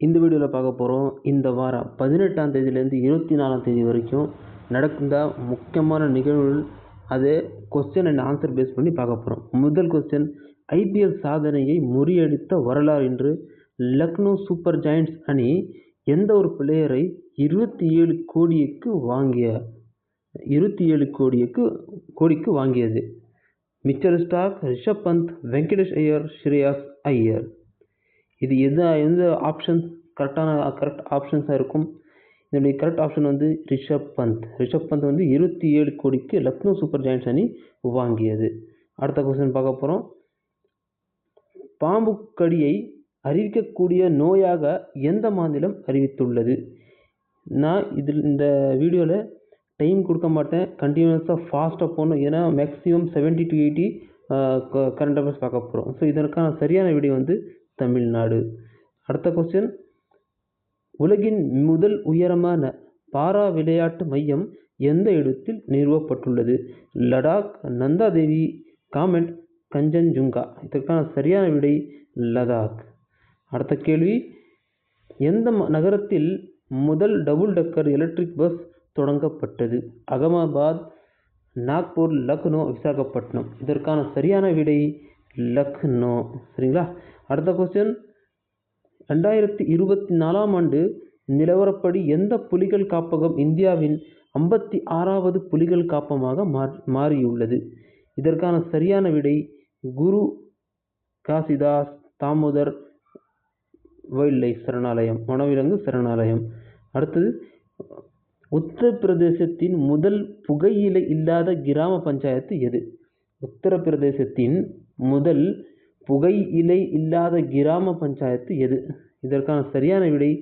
இந்த வீடியோவில் பார்க்க போகிறோம் இந்த வாரம் பதினெட்டாம் தேதியிலேருந்து இருபத்தி நாலாம் தேதி வரைக்கும் நடந்த முக்கியமான நிகழ்வுகள். அது கொஸ்டின் அண்ட் ஆன்சர் பேஸ் பண்ணி பார்க்க போகிறோம் முதல் கொஸ்டின் ஐபிஎல் சாதனையை முறியடித்த வரலாறு என்று லக்னோ சூப்பர் ஜாயிண்ட்ஸ் அணி எந்த ஒரு பிளேயரை இருபத்தி ஏழு கோடிக்கு வாங்கிய இருபத்தி ஏழு கோடிக்கு கோடிக்கு வாங்கியது? Mitchell Starc Rishabh Pant Venkatesh Iyer Shreyas Iyer. இது எந்த எந்த ஆப்ஷன்ஸ் கரெக்டான கரெக்ட் ஆப்ஷன்ஸாக இருக்கும்? இதனுடைய கரெக்ட் ஆப்ஷன் வந்து ரிஷப் பந்த். ரிஷப் பந்த் வந்து இருபத்தி ஏழு கோடிக்கு லக்னோ சூப்பர் ஜாயிண்ட்ஸ் அணி வாங்கியது. அடுத்த கொஸ்டின் பார்க்க போகிறோம் பாம்பு கடியை அறிவிக்கக்கூடிய நோயாக எந்த மாநிலம் அறிவித்துள்ளது? நான் இதில் இந்த வீடியோவில் டைம் கொடுக்க மாட்டேன். கண்டினியூஸாக ஃபாஸ்ட்டாக போகணும் ஏன்னா maximum seventy to eighty current affairs பார்க்க போகிறோம் ஸோ இதற்கான சரியான வீடியோ வந்து தமிழ்நாடு. அடுத்த கொஸ்டின் உலகின் முதல் உயரமான பாரா விளையாட்டு மையம் எந்த இடத்தில் நிறுவப்பட்டுள்ளது? லடாக் நந்தாதேவி காமெண்ட் கஞ்சன்ஜுங்கா. இதற்கான சரியான விடை லடாக். அடுத்த கேள்வி. எந்த நகரத்தில் முதல் டபுள் டக்கர் எலக்ட்ரிக் பஸ் தொடங்கப்பட்டது? அகமதாபாத் நாக்பூர் லக்னோ விசாகப்பட்டினம். இதற்கான சரியான விடை லக்னோ. சரிங்களா? அடுத்த கொஸ்டின் ரெண்டாயிரத்தி இருபத்தி நாலாம் ஆண்டு நிலவரப்படி எந்த புலிகள் காப்பகம் இந்தியாவின் ஐம்பத்தி ஆறாவது புலிகள் காப்பமாக மாறியுள்ளது? இதற்கான சரியான விடை குரு காசிதாஸ் தாமோதர் வைல்ட் லைஃப் சரணாலயம் வனவிலங்கு சரணாலயம். அடுத்தது உத்தரப்பிரதேசத்தின் முதல் புகையிலை இல்லாத கிராம பஞ்சாயத்து எது? உத்தரப்பிரதேசத்தின் முதல் புகையிலை இல்லாத கிராம பஞ்சாயத்து எது? இதற்கான சரியான விடை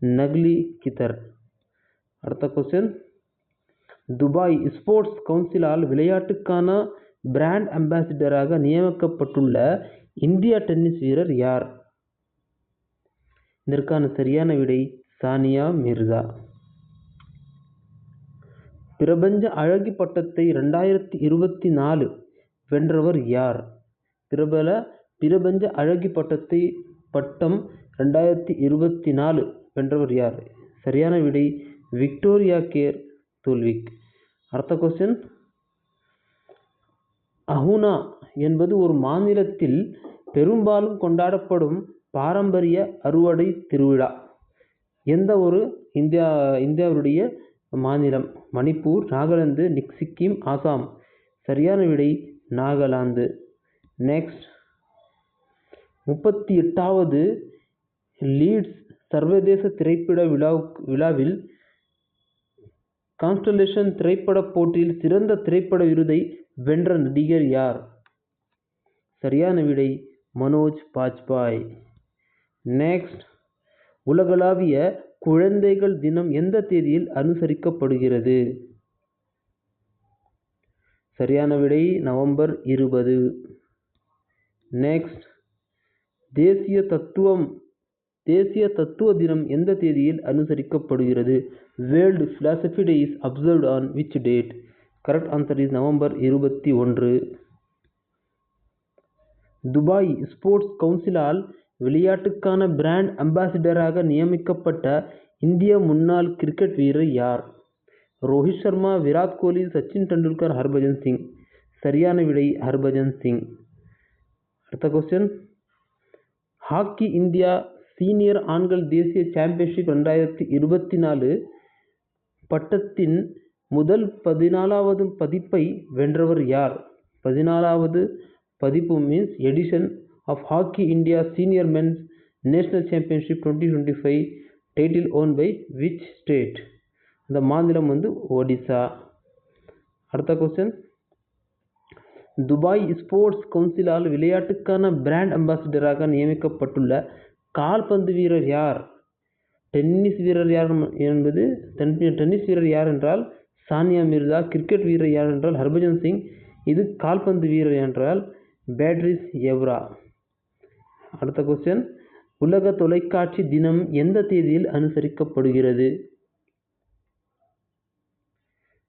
நக்லி கிதர். அடுத்த கொஸ்டின் துபாய் ஸ்போர்ட்ஸ் கவுன்சிலால் விளையாட்டுக்கான பிராண்ட் அம்பாசிடராக நியமிக்கப்பட்டுள்ள இந்திய டென்னிஸ் வீரர் யார்? இதற்கான சரியான விடை சானியா மிர்சா. பிரபஞ்ச அழகி பட்டத்தை ரெண்டாயிரத்தி இருபத்தி நாலு வென்றவர் யார்? பிரபல பிரபஞ்ச அழகி பட்டத்தை பட்டம் ரெண்டாயிரத்தி இருபத்தி நாலு வென்றவர் யார்? சரியான விடை விக்டோரியா கேர் துல்விக். அடுத்த கொஸ்டின் அஹுனா என்பது ஒரு மாநிலத்தில் பெரும்பாலும் கொண்டாடப்படும் பாரம்பரிய அறுவடை திருவிழா. எந்த ஒரு இந்தியா இந்தியாவுடைய மாநிலம்? மணிப்பூர் நாகாலாந்து சிக்கிம் ஆசாம் சரியான விடை நாகாலாந்து. நெக்ஸ்ட் முப்பத்தி எட்டாவது லீட்ஸ் சர்வதேச திரைப்பட விழா விழாவில் கான்ஸ்டலேஷன் திரைப்பட போட்டியில் சிறந்த திரைப்பட விருதை வென்ற நடிகர் யார்? சரியான விடை மனோஜ் பாஜ்பாய். நெக்ஸ்ட் உலகளாவிய குழந்தைகள் தினம் எந்த தேதியில் அனுசரிக்கப்படுகிறது? சரியான விடை நவம்பர் இருபது. நெக்ஸ்ட் தேசிய தத்துவம் தேசிய தத்துவ தினம் எந்த தேதியில் அனுசரிக்கப்படுகிறது? World philosophy day is observed on which date correct answer is November இருபத்தி ஒன்று. துபாய் ஸ்போர்ட்ஸ் கவுன்சிலால் விளையாட்டுக்கான பிராண்ட் அம்பாசிடராக நியமிக்கப்பட்ட இந்திய முன்னாள் கிரிக்கெட் வீரர் யார்? ரோஹித் சர்மா விராட் கோலி சச்சின் டெண்டுல்கர் ஹர்பஜன் சிங். சரியான விடை ஹர்பஜன் சிங். அடுத்த கொஸ்டின் ஹாக்கி இந்தியா சீனியர் ஆண்கள் தேசிய சாம்பியன்ஷிப் ரெண்டாயிரத்தி இருபத்தி நாலு பட்டத்தின் முதல் பதினாலாவது பதிப்பை வென்றவர் யார்? பதினாலாவது பதிப்பு means edition of hockey India senior men's national championship twenty twenty five title won by which state அந்த மாநிலம் வந்து ஒடிசா. அடுத்த கொஸ்டின் துபாய் ஸ்போர்ட்ஸ் கவுன்சிலால் விளையாட்டுக்கான பிராண்ட் அம்பாசிடராக நியமிக்கப்பட்டுள்ள கால்பந்து வீரர் யார்? டென்னிஸ் வீரர் யார் என்பது டென்னிஸ் வீரர் யார் என்றால் சானியா மிர்சா கிரிக்கெட் வீரர் யார் என்றால் ஹர்பஜன் சிங் இது கால்பந்து வீரர் என்றால் பேட்ரிஸ் எவ்ரா? அடுத்த கொஸ்டின் உலக தொலைக்காட்சி தினம் எந்த தேதியில் அனுசரிக்கப்படுகிறது?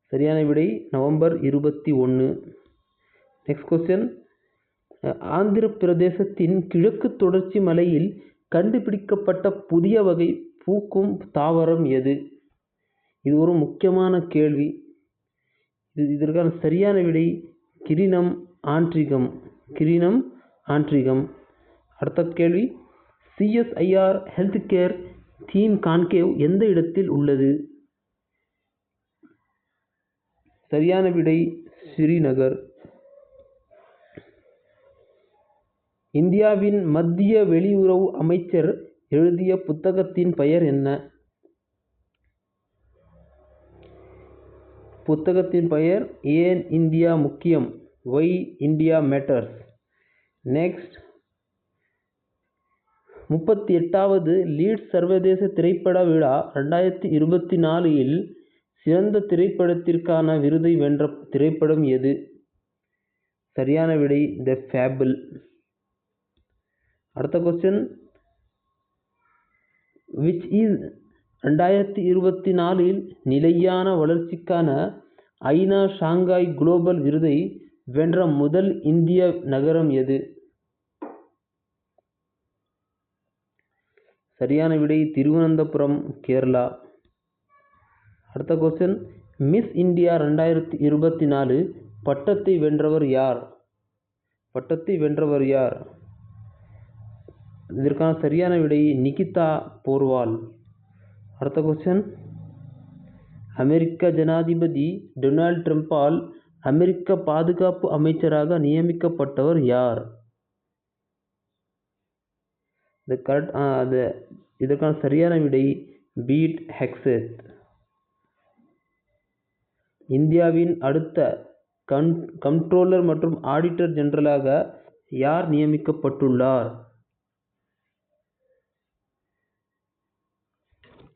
சரியான விடை நவம்பர் இருபத்தி ஒன்று. நெக்ஸ்ட் கொஸ்டின் ஆந்திர பிரதேசத்தின் கிழக்கு தொடர்ச்சி மலையில் கண்டுபிடிக்கப்பட்ட புதிய வகை பூக்கும் தாவரம் எது? இது ஒரு முக்கியமான கேள்வி. இது இதற்கான சரியான விடை கிரினம் ஆண்ட்ரிகம் கிரினம் ஆண்ட்ரிகம் அடுத்த கேள்வி. CSIR health care theme conclave எந்த இடத்தில் உள்ளது? சரியான விடை ஸ்ரீநகர் இந்தியாவின் மத்திய வெளியுறவு அமைச்சர் எழுதிய புத்தகத்தின் பெயர் என்ன? புத்தகத்தின் பெயர் ஏன் இந்தியா முக்கியம்? ஒய் இந்தியா மேட்டர்ஸ் நெக்ஸ்ட் முப்பத்தி எட்டாவது லீட்ஸ் சர்வதேச திரைப்பட விழா ரெண்டாயிரத்தி இருபத்தி நாலில் சிறந்த திரைப்படத்திற்கான விருதை வென்ற திரைப்படம் எது? சரியான விடை த ஃபேபிள் அடுத்த கொஸ்டின் விச் இஸ் ரெண்டாயிரத்தி இருபத்தி நாலில் நிலையான வளர்ச்சிக்கான ஐநா ஷாங்காய் குளோபல் விருதை வென்ற முதல் இந்திய நகரம் எது? சரியான விடை திருவனந்தபுரம் கேரளா. அடுத்த கொஸ்டின் மிஸ் இந்தியா ரெண்டாயிரத்தி இருபத்தி நாலு பட்டத்தை வென்றவர் யார்? பட்டத்தை வென்றவர் யார்? இதற்கான சரியான விடை நிகிதா போர்வால். அடுத்த கொஸ்டின் அமெரிக்க ஜனாதிபதி டொனால்ட் ட்ரம்ப்பால் அமெரிக்க பாதுகாப்பு அமைச்சராக நியமிக்கப்பட்டவர் யார்? இது கரெக்ட் அது இதற்கான சரியான விடை பீட் ஹெக்ஸெத். இந்தியாவின் அடுத்த கன் கம்ட்ரோலர் மற்றும் ஆடிட்டர் ஜெனரலாக யார் நியமிக்கப்பட்டுள்ளார்?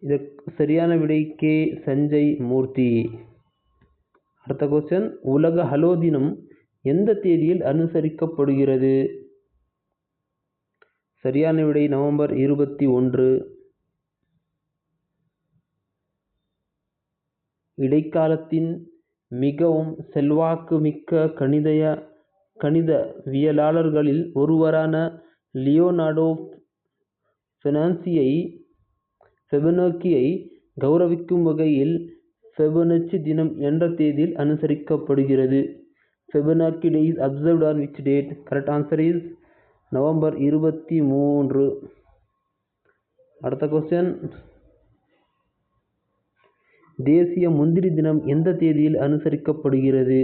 இதற்கு சரியான விடை கே சஞ்சய் மூர்த்தி. அடுத்த கொஸ்டின் உலக ஹலோ தினம் எந்த தேதியில் அனுசரிக்கப்படுகிறது? சரியான விடை நவம்பர் இருபத்தி ஒன்று. இடைக்காலத்தின் மிகவும் செல்வாக்கு மிக்க கணிதய கணிதவியலாளர்களில் ஒருவரான லியோனார்டோ ஃபினான்சியை ஃபெபனோக்கியை கௌரவிக்கும் வகையில் ஃபெபனச்சி தினம் என்ற தேதியில் அனுசரிக்கப்படுகிறது. Fibonacci day is observed on which date? Correct answer is November இருபத்தி மூன்று. அடுத்த கொஸ்டின் தேசிய முந்திரி தினம் எந்த தேதியில் அனுசரிக்கப்படுகிறது?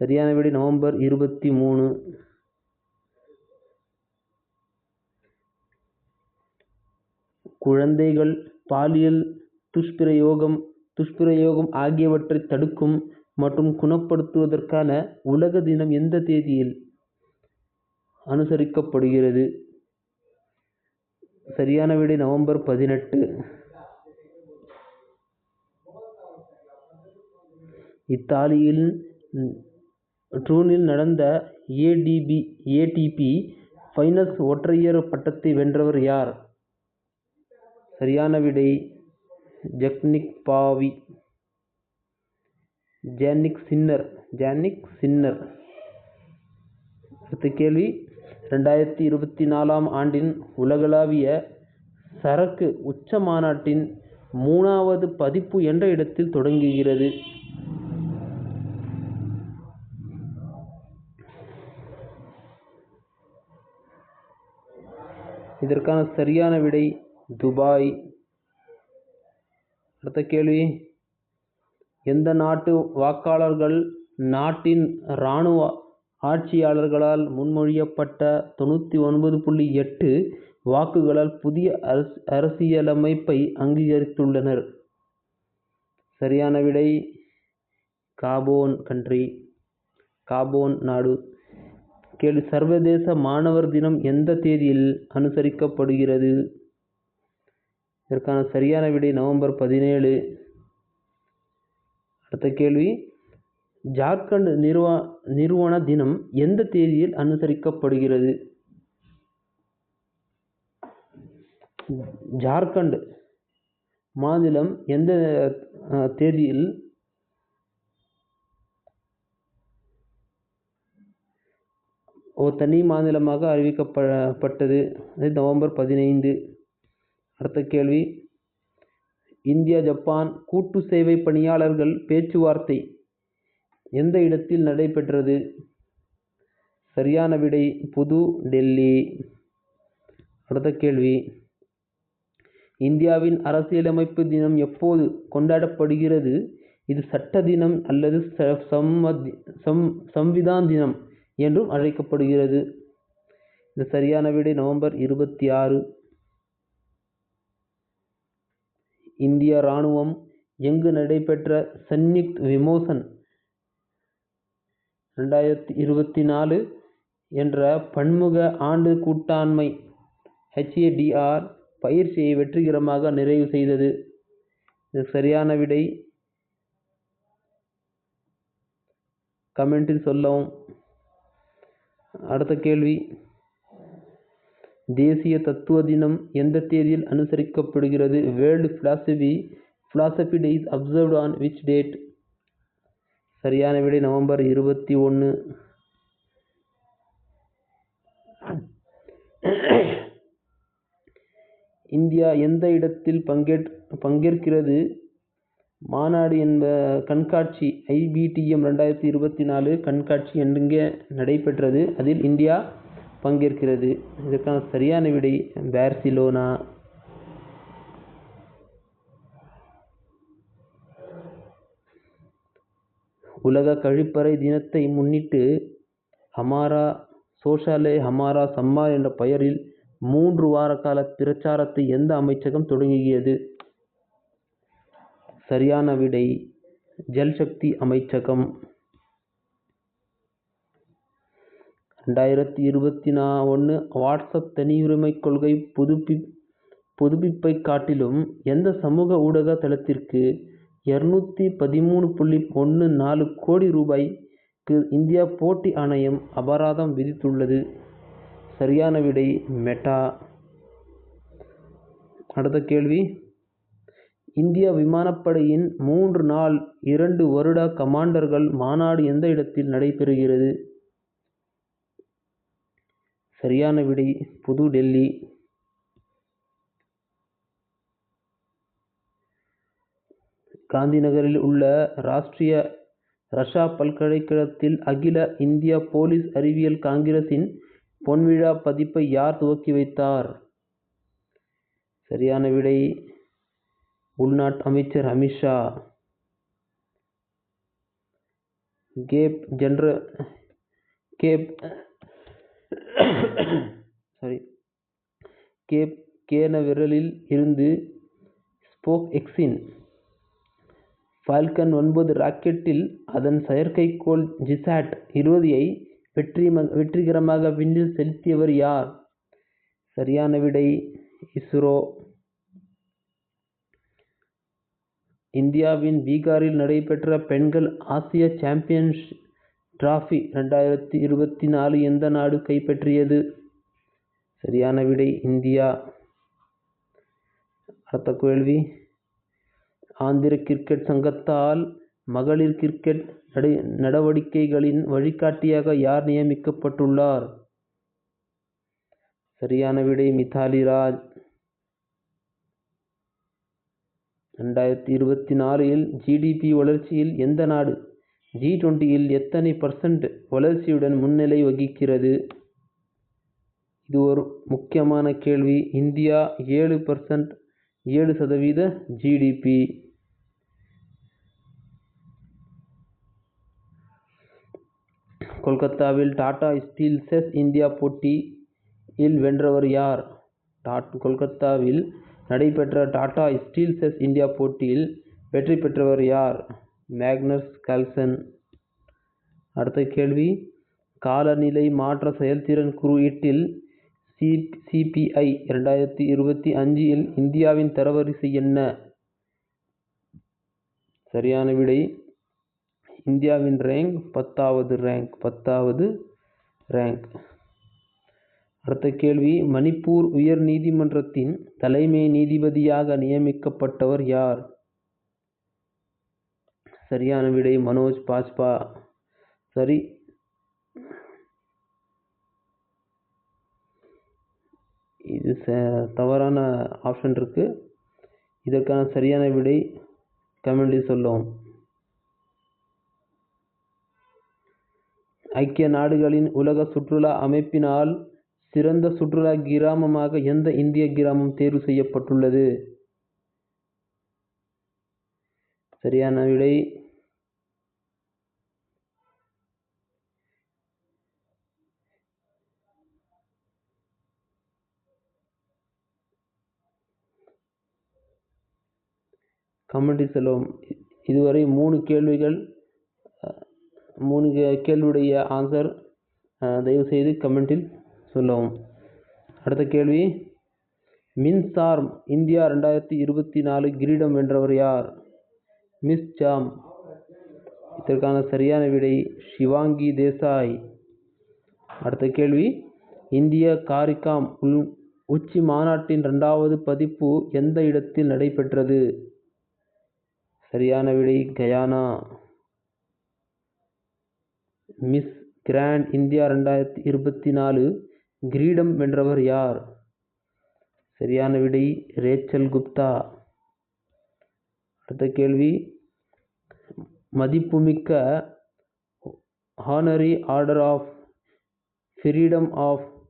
சரியான விடை நவம்பர் இருபத்தி மூணு. குழந்தைகள் பாலியல் துஷ்பிரயோகம் துஷ்பிரயோகம் ஆகியவற்றை தடுக்கும் மற்றும் குணப்படுத்துவதற்கான உலக தினம் எந்த தேதியில் அனுசரிக்கப்படுகிறது? சரியான விடை நவம்பர் பதினெட்டு. இத்தாலியில் ட்ரூனில் நடந்த ஏடிபி ஏடிபி ஃபைனல்ஸ் ஒற்றையர் பட்டத்தை வென்றவர் யார்? சரியான விடை ஜெக்னிக் பாவி. Jannik Sinner Jannik Sinner. அடுத்த கேள்வி. ரெண்டாயிரத்தி இருபத்தி நாலாம் ஆண்டின் உலகளாவிய சரக்கு உச்ச மாநாட்டின் மூணாவது பதிப்பு என்ற இடத்தில் தொடங்குகிறது. இதற்கான சரியான விடை துபாய். அடுத்த கேள்வி. எந்த நாட்டு வாக்காளர்கள் நாட்டின் இராணுவ ஆட்சியாளர்களால் முன்மொழியப்பட்ட தொண்ணூற்றி ஒன்பது புள்ளி எட்டு வாக்குகளால் புதிய அரச அரசியலமைப்பை அங்கீகரித்துள்ளனர். சரியான விடை காபோன் கண்ட்ரி காபோன் நாடு. கேள்வி சர்வதேச மாணவர் தினம் எந்த தேதியில் அனுசரிக்கப்படுகிறது? இதற்கான சரியான விடை நவம்பர் பதினேழு. அடுத்த கேள்வி. ஜார்க்கண்ட் நிறுவ நிறுவன தினம் எந்த தேதியில் அனுசரிக்கப்படுகிறது? ஜார்க்கண்ட் மாநிலம் எந்த தேதியில் ஒரு தனி மாநிலமாக அறிவிக்கப்பட்டது நவம்பர் பதினைந்து. அடுத்த கேள்வி. இந்தியா ஜப்பான் கூட்டு சேவை பணியாளர்கள் பேச்சுவார்த்தை எந்த இடத்தில் நடைபெற்றது? சரியான விடை புது டெல்லி. அடுத்த கேள்வி. இந்தியாவின் அரசியலமைப்பு தினம் எப்போது கொண்டாடப்படுகிறது? இது சட்ட தினம் அல்லது சம்விதான் தினம் என்றும் அழைக்கப்படுகிறது. இந்த சரியான விடை நவம்பர் இருபத்தி ஆறு. இந்திய இராணுவம் எங்கு நடைபெற்ற சன்யுக்த் விமோசன் ரெண்டாயிரத்தி இருபத்தி நாலு என்ற பன்முக ஆண்டு கூட்டாண்மை ஹெச்ஏடிஆர் பயிற்சியை வெற்றிகரமாக நிறைவு செய்தது. இதற்கு சரியான விடை கமெண்டில் சொல்லவும். அடுத்த கேள்வி. தேசிய தத்துவ தினம் எந்த தேதியில் அனுசரிக்கப்படுகிறது? World philosophy philosophy days observed on which date சரியான விடை நவம்பர் இருபத்தி ஒன்று இந்தியா எந்த இடத்தில் பங்கேற் பங்கேற்கிறது? மாநாடு என்ப கண்காட்சி ஐபிடிஎம் ரெண்டாயிரத்தி இருபத்தி நாலு கண்காட்சி எங்கே நடைபெற்றது. அதில் இந்தியா பங்கேற்கிறது. இதற்கான சரியான விடை பார்சிலோனா. உலக கழிப்பறை தினத்தை முன்னிட்டு ஹமாரா சோஷாலே ஹமாரா சம்மா என்ற பெயரில் மூன்று வார கால பிரச்சாரத்தை எந்த அமைச்சகம் தொடங்கியது? சரியான விடை ஜல்சக்தி அமைச்சகம். ரெண்டாயிரத்தி இருபத்தி நா ஒன்று வாட்ஸ்அப் தனியுரிமைக் கொள்கை புதுப்பி புதுப்பிப்பை காட்டிலும் எந்த சமூக ஊடக தளத்திற்கு இரநூத்தி பதிமூணு புள்ளி ஒன்று நாலு கோடி ரூபாய்க்கு இந்தியா போட்டி ஆணையம் அபராதம் விதித்துள்ளது. சரியான விடை மெட்டா. அடுத்த கேள்வி. இந்திய விமானப்படையின் மூன்று நாள் இரண்டு வருட கமாண்டர்கள் மாநாடு எந்த இடத்தில் நடைபெறுகிறது? சரியான விடை புது டெல்லி. காந்திநகரில் உள்ள ராஷ்டிரிய ரஷா பல்கலைக்கழகத்தில் அகில இந்திய போலீஸ் அறிவியல் காங்கிரஸின் பொன்விழா பதிப்பை யார் துவக்கி வைத்தார்? சரியான விடை உள்நாட்டு அமைச்சர் அமித்ஷா கேப் ஜென்ற கேப் சாரி கேப் கேனவெரலில் இருந்து ஸ்போக் எக்ஸின் ஃபால்கன் ஒன்பது ராக்கெட்டில் அதன் செயற்கைக்கோள் ஜிசாட் இருபதியை வெற்றி வெற்றிகரமாக விண்ணில் செலுத்தியவர் யார்? சரியான விடை இஸ்ரோ. இந்தியாவின் பீகாரில் நடைபெற்ற பெண்கள் ஆசிய சாம்பியன்ஷிப் டிராஃபி ரெண்டாயிரத்தி இருபத்தி நாலு எந்த நாடு கைப்பற்றியது? சரியான விடை இந்தியா. அடுத்த கேள்வி. ஆந்திர கிரிக்கெட் சங்கத்தால் மகளிர் கிரிக்கெட் நடை நடவடிக்கைகளின் வழிகாட்டியாக யார் நியமிக்கப்பட்டுள்ளார்? சரியான விடை மிதாலி ராஜ். ரெண்டாயிரத்தி இருபத்தி நாலில் ஜிடிபி வளர்ச்சியில் எந்த நாடு ஜி டுவெண்ட்டியில் எத்தனை பர்சன்ட் வளர்ச்சியுடன் முன்னிலை வகிக்கிறது? இது ஒரு முக்கியமான கேள்வி. இந்தியா ஏழு பர்சன்ட் ஏழு சதவீத ஜிடிபி கொல்கத்தாவில் டாடா ஸ்டீல் செஸ் இந்தியா போட்டியில் வென்றவர் யார்? டாட் கொல்கத்தாவில் நடைபெற்ற டாடா ஸ்டீல் செஸ் இந்தியா போட்டியில் வெற்றி பெற்றவர் யார்? Magnus Carlsen. அடுத்த கேள்வி. காலநிலை மாற்ற செயல்திறன் குறியீட்டில் சி சிபிஐ ரெண்டாயிரத்தி இருபத்தி அஞ்சில் இந்தியாவின் தரவரிசை என்ன? சரியான விடை இந்தியாவின் ரேங்க் பத்தாவது ரேங்க் பத்தாவது ரேங்க் அடுத்த கேள்வி மணிப்பூர் உயர் நீதிமன்றத்தின் தலைமை நீதிபதியாக நியமிக்கப்பட்டவர் யார்? சரியான விடை மனோஜ் பாஜ்பா சரி. இது ச தவறான ஆப்ஷன் இருக்குது இதற்கான சரியான விடை கமெண்டில் சொல்லவும் ஐக்கிய நாடுகளின் உலக சுற்றுலா அமைப்பினால் சிறந்த சுற்றுலா கிராமமாக எந்த இந்திய கிராமம் தேர்வு செய்யப்பட்டுள்ளது? சரியான விடை. கமெண்ட்டில் சொல்லவும் இதுவரை மூணு கேள்விகள் மூணு கேள்வியுடைய ஆன்சர் தயவுசெய்து கமெண்ட்டில் சொல்லவும். அடுத்த கேள்வி மின்சார் இந்தியா ரெண்டாயிரத்தி இருபத்தி நாலு கிரீடம் வென்றவர் யார்? மிஸ் ஜாம் இதற்கான சரியான விடை ஷிவாங்கி தேசாய். அடுத்த கேள்வி. இந்திய காரிகாம் உள் உச்சி மாநாட்டின் ரெண்டாவது பதிப்பு எந்த இடத்தில் நடைபெற்றது? சரியான விடை கயானா. மிஸ் கிராண்ட் இந்தியா ரெண்டாயிரத்தி இருபத்தி நாலு கிரீடம் வென்றவர் யார்? சரியான விடை ரேச்சல் குப்தா. அடுத்த கேள்வி. மதிப்புமிக்க honorary order of freedom of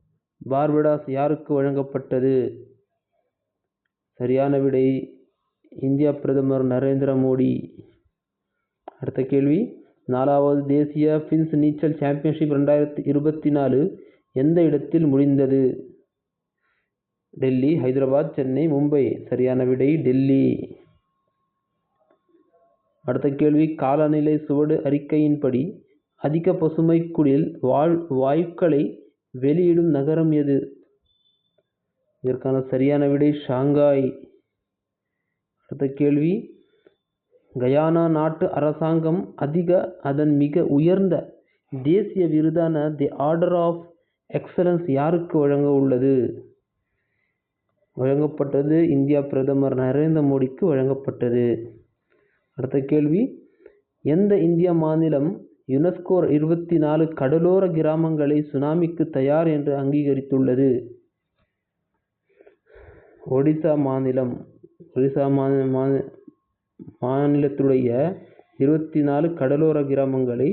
Barbados யாருக்கு வழங்கப்பட்டது? சரியான விடை இந்திய பிரதமர் நரேந்திர மோடி. அடுத்த கேள்வி. நாலாவது தேசிய ஃபின்ஸ் நீச்சல் சாம்பியன்ஷிப் ரெண்டாயிரத்தி இருபத்தி நாலு எந்த இடத்தில் முடிந்தது? டெல்லி ஹைதராபாத் சென்னை மும்பை. சரியான விடை டெல்லி. அடுத்த கேள்வி காலநிலை சுவடு அறிக்கையின்படி அதிக பசுமை குடில் வாழ் வாயுக்களை வெளியிடும் நகரம் எது? இதற்கான சரியான விடை ஷாங்காய். அடுத்த கேள்வி கயானா நாட்டு அரசாங்கம் அதிக அதன் மிக உயர்ந்த தேசிய விருதான தி ஆர்டர் ஆஃப் எக்ஸலன்ஸ் யாருக்கு வழங்க உள்ளது? வழங்கப்பட்டது இந்தியா பிரதமர் நரேந்திர மோடிக்கு வழங்கப்பட்டது. அடுத்த கேள்வி. எந்த இந்திய மாநிலம் யுனெஸ்கோ இருபத்தி நாலு கடலோர கிராமங்களை சுனாமிக்கு தயார் என்று அங்கீகரித்துள்ளது? ஒடிசா மாநிலம் ஒடிசா மாநில மாநிலத்துடைய இருபத்தி நாலு கடலோர கிராமங்களை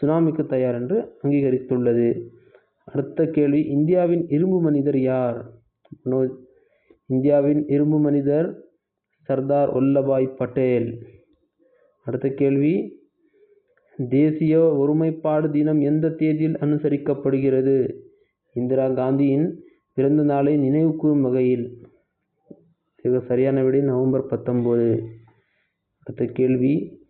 சுனாமிக்கு தயார் என்று அங்கீகரித்துள்ளது. அடுத்த கேள்வி இந்தியாவின் இரும்பு மனிதர் யார்? இந்தியாவின் இரும்பு மனிதர் சர்தார் வல்லபாய் பட்டேல். அடுத்த கேள்வி. தேசிய ஒருமைப்பாடு தினம் எந்த தேதியில் அனுசரிக்கப்படுகிறது? இந்திரா காந்தியின் பிறந்த நாளை நினைவு கூறும் வகையில். இது சரியான விடை நவம்பர் பத்தொம்போது அடுத்த கேள்வி.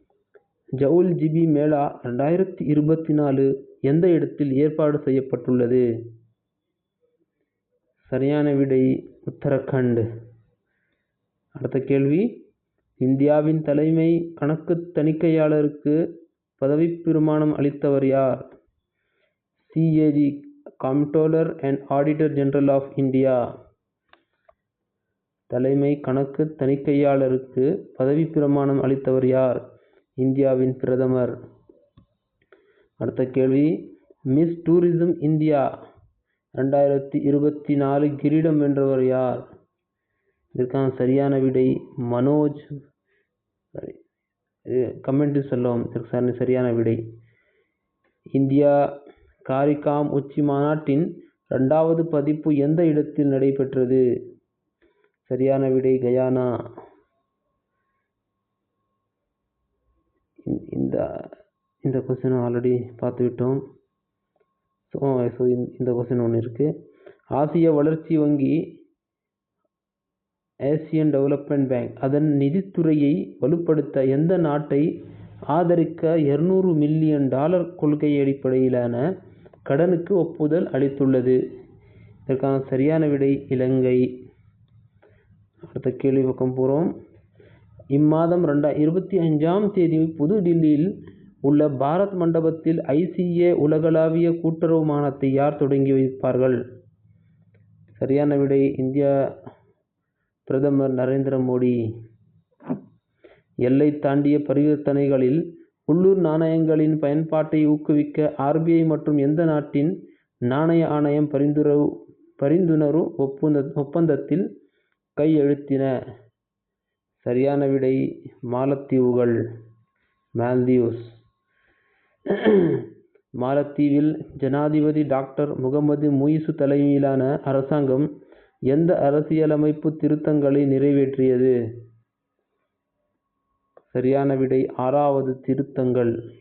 ஜவுல் ஜிபி மேளா ரெண்டாயிரத்தி இருபத்தி நாலு எந்த இடத்தில் ஏற்பாடு செய்யப்பட்டுள்ளது? சரியான விடை உத்தரகண்ட். அடுத்த கேள்வி. இந்தியாவின் தலைமை கணக்கு தணிக்கையாளருக்கு பதவிப் பிரமாணம் அளித்தவர் யார்? CAG comptroller and auditor general of India. தலைமை கணக்கு தணிக்கையாளருக்கு பதவிப் பிரமாணம் அளித்தவர் யார்? இந்தியாவின் பிரதமர். அடுத்த கேள்வி. Miss Tourism India. ரெண்டாயிரத்தி இருபத்தி நாலு கிரீடம் வென்றவர் யார்? இதற்கான சரியான விடை மனோஜ். கமெண்டில் சொல்லவும் இதற்கு சரியான விடை. இந்தியா காரிகாம் உச்சி மாநாட்டின் ரெண்டாவது பதிப்பு எந்த இடத்தில் நடைபெற்றது? சரியான விடை கயானா. இந்த இந்த கொஸ்டின் ஆல்ரெடி பார்த்துவிட்டோம். ஸோ ஸோ இந்த கொஸ்டின் ஒன்று இருக்குது ஆசிய வளர்ச்சி வங்கி ஏசியன் டெவலப்மெண்ட் பேங்க் அதன் நிதித்துறையை வலுப்படுத்த எந்த நாட்டை ஆதரிக்க இருநூறு மில்லியன் டாலர் கொள்கை அடிப்படையிலான கடனுக்கு ஒப்புதல் அளித்துள்ளது. இதற்கான சரியான விடை இலங்கை. அடுத்த கேள்வி பக்கம் போகிறோம் இம்மாதம் ரெண்டா இருபத்தி அஞ்சாம் தேதி புதுடில்லியில் உள்ள பாரத் மண்டபத்தில் ஐசிஏ உலகளாவிய கூட்டுறவு மாநாட்டை யார் தொடங்கி வைப்பார்கள்? சரியான விடை இந்தியா பிரதமர் நரேந்திர மோடி. எல்லை தாண்டிய பரிவர்த்தனைகளில் உள்ளூர் நாணயங்களின் பயன்பாட்டை ஊக்குவிக்க ஆர்பிஐ மற்றும் எந்த நாட்டின் நாணய ஆணையம் பரிந்துரவு பரிந்துணர்வு ஒப்பந்த ஒப்பந்தத்தில் கையெழுத்தின? சரியான விடை மாலத்தீவுகள். மால்தீவ்ஸ் மாலத்தீவில் ஜனாதிபதி டாக்டர் முகமது முயிசு தலைமையிலான அரசாங்கம் எந்த அரசியலமைப்பு திருத்தங்களை நிறைவேற்றியது? சரியான விடை ஆறாவது திருத்தங்கள்.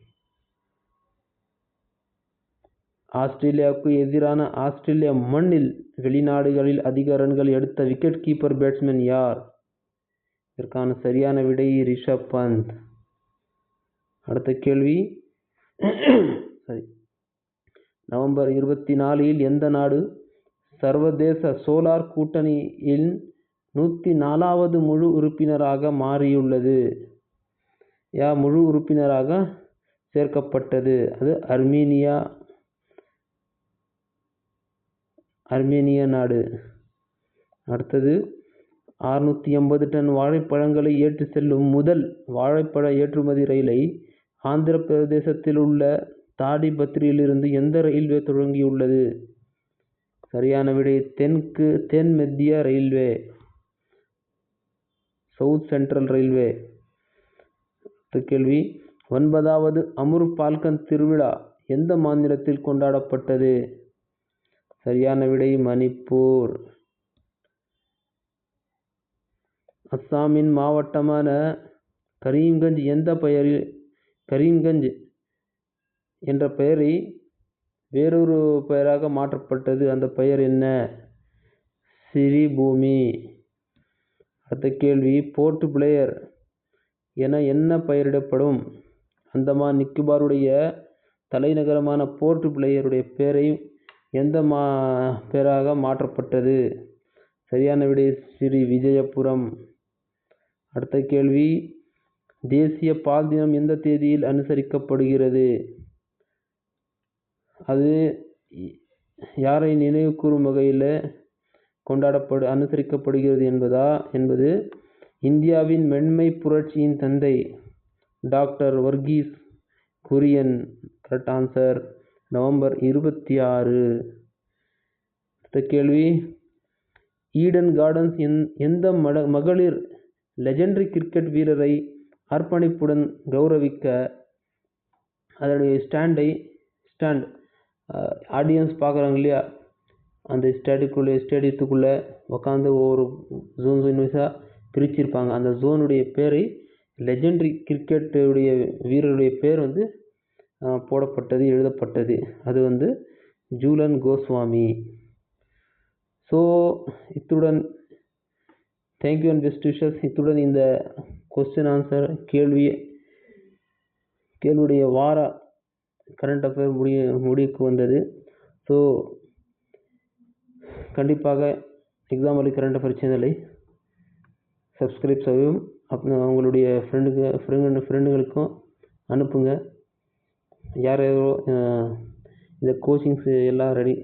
ஆஸ்திரேலியாவுக்கு எதிரான ஆஸ்திரேலிய மண்ணில் வெளிநாடுகளில் அதிக ரன்கள் எடுத்த விக்கெட் கீப்பர் பேட்ஸ்மேன் யார்? இதற்கான சரியான விடை ரிஷப் பந்த். அடுத்த கேள்வி. சரி நவம்பர் இருபத்தி நாலில் எந்த நாடு சர்வதேச சோலார் கூட்டணியின் நூற்றி நாலாவது முழு உறுப்பினராக மாறியுள்ளது. யா முழு உறுப்பினராக சேர்க்கப்பட்டது. அது அர்மீனியா அர்மேனிய நாடு. அடுத்தது அறுநூற்றி எண்பது டன் வாழைப்பழங்களை ஏற்றி செல்லும் முதல் வாழைப்பழ ஏற்றுமதி ரயிலை ஆந்திர பிரதேசத்தில் உள்ள தாடிபத்ரியிலிருந்து எந்த ரயில்வே தொடங்கியுள்ளது? சரியான விடை. தென்கு தென் மத்திய ரயில்வே. South central railway. அடுத்த கேள்வி. ஒன்பதாவது அமுர் பால்கன் திருவிழா எந்த மாநிலத்தில் கொண்டாடப்பட்டது? சரியான விடை மணிப்பூர். அஸ்ஸாமின் மாவட்டமான கரீம்கஞ்ச் எந்த பெயரில் கரீம்கஞ்ச் என்ற பெயரை வேறொரு பெயராக மாற்றப்பட்டது. அந்த பெயர் என்ன? சிரிபூமி அடுத்த கேள்வி போர்ட் பிளேயர் என என்ன பெயரிடப்படும்? அந்தமான் நிக்கோபாருடைய தலைநகரமான போர்ட் பிளேயருடைய பெயரை எந்த மா பெயராக மாற்றப்பட்டது? சரியான விடை ஸ்ரீ விஜயபுரம். அடுத்த கேள்வி தேசிய பால் தினம் எந்த தேதியில் அனுசரிக்கப்படுகிறது? அது யாரை நினைவு கூறும் வகையில் கொண்டாடப்படு அனுசரிக்கப்படுகிறது என்பதா? என்பது இந்தியாவின் மென்மை புரட்சியின் தந்தை doctor Verghese Kurien correct answer November இருபத்தி ஆறு அடுத்த கேள்வி. ஈடன் கார்டன்ஸ் எந் எந்த மட மகளிர் லெஜெண்டரி கிரிக்கெட் வீரரை அர்ப்பணிப்புடன் கௌரவிக்க? அதனுடைய ஸ்டாண்டை ஸ்டாண்ட் ஆடியன்ஸ் பார்க்குறாங்க இல்லையா? அந்த ஸ்டேடியத்துக்குள்ளே ஸ்டேடியத்துக்குள்ளே உக்காந்து ஒவ்வொரு ஜோன் ஜோன் வைஸாக பிரிச்சிருப்பாங்க. அந்த ஜோனுடைய பேரை லெஜெண்டரி கிரிக்கெட்டுடைய வீரருடைய பேர் வந்து போடப்பட்டது எழுதப்பட்டது. அது வந்து ஜூலன் கோஸ்வாமி. ஸோ இத்துடன் thank you and best wishes இத்துடன் இந்த கொஸ்டின் ஆன்சர் கேள்வி கேள்வியுடைய வார கரண்ட் அஃபேர் முடிய முடிவுக்கு வந்தது. ஸோ கண்டிப்பாக எக்ஸாம் வழி கரண்ட் அஃபேர் சேனலை சப்ஸ்கிரைப் செய்யவும் அப்புறம் உங்களுடைய ஃப்ரெண்டுக்கு ஃப்ரெண்டு ஃப்ரெண்டுகளுக்கும் அனுப்புங்க. யார் யாரோ இந்த கோச்சிங்ஸு எல்லாம் ரெடி